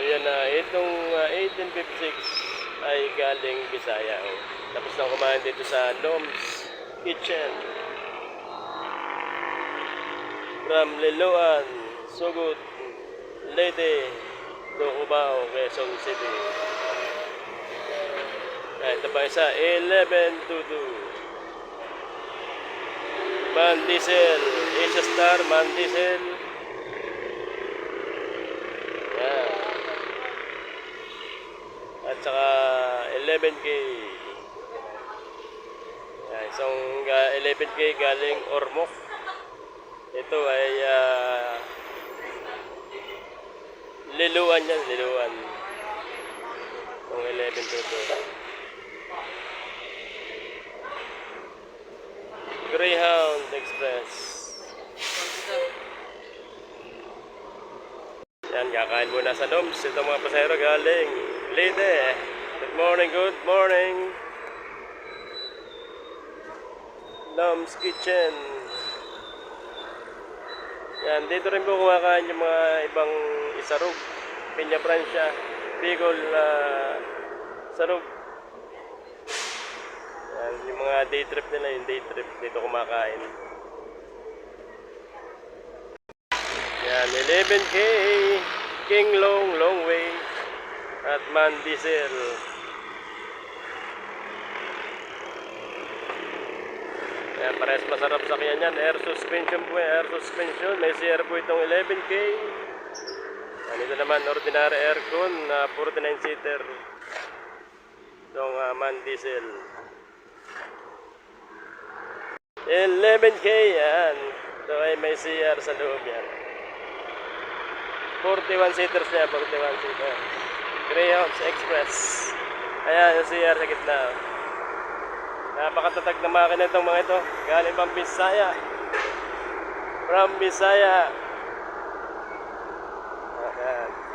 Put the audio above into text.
yan na, itong ah, 1856 ay galing Bisaya. oh. Tapos na kumain dito sa Dom's Kitchen. From Liloan, Sugut, Leyte, Docubao, Quezon City. Ah, ito pa isa, 1122. Man Diesel, Asia Star, Man Diesel. Yan. At saka 11K. Yan, isang ga- 11K galing Ormoc. Ito ay ah, liluan yan, liluan. Itong 11 to. Greyhound Express. Yan, kakain muna sa Doms. Ito mga pasahero galing Leyte. Good morning, good morning. Doms Kitchen. Yan, dito rin po kumakain yung mga ibang isarog. Pinya Francia, Bicol, uh, Sarog. Yan, yung mga day trip nila, yung day trip dito kumakain. Yan, 11K, King Long, Long Way, at Man Diesel. Yan, pares masarap sa kanya yan. Air suspension po, air suspension. May CR po itong 11K. Yan, ito naman, ordinary aircon na 49-seater. Itong ah, Man Diesel. 11K yan. Ito ay may CR sa loob yan. 41 seaters niya, 41 seater. Greyhounds Express. Ayan, yung CR sa gitna. Napakatatag na makina itong mga ito. Galing pang Bisaya. From Bisaya. Ayan.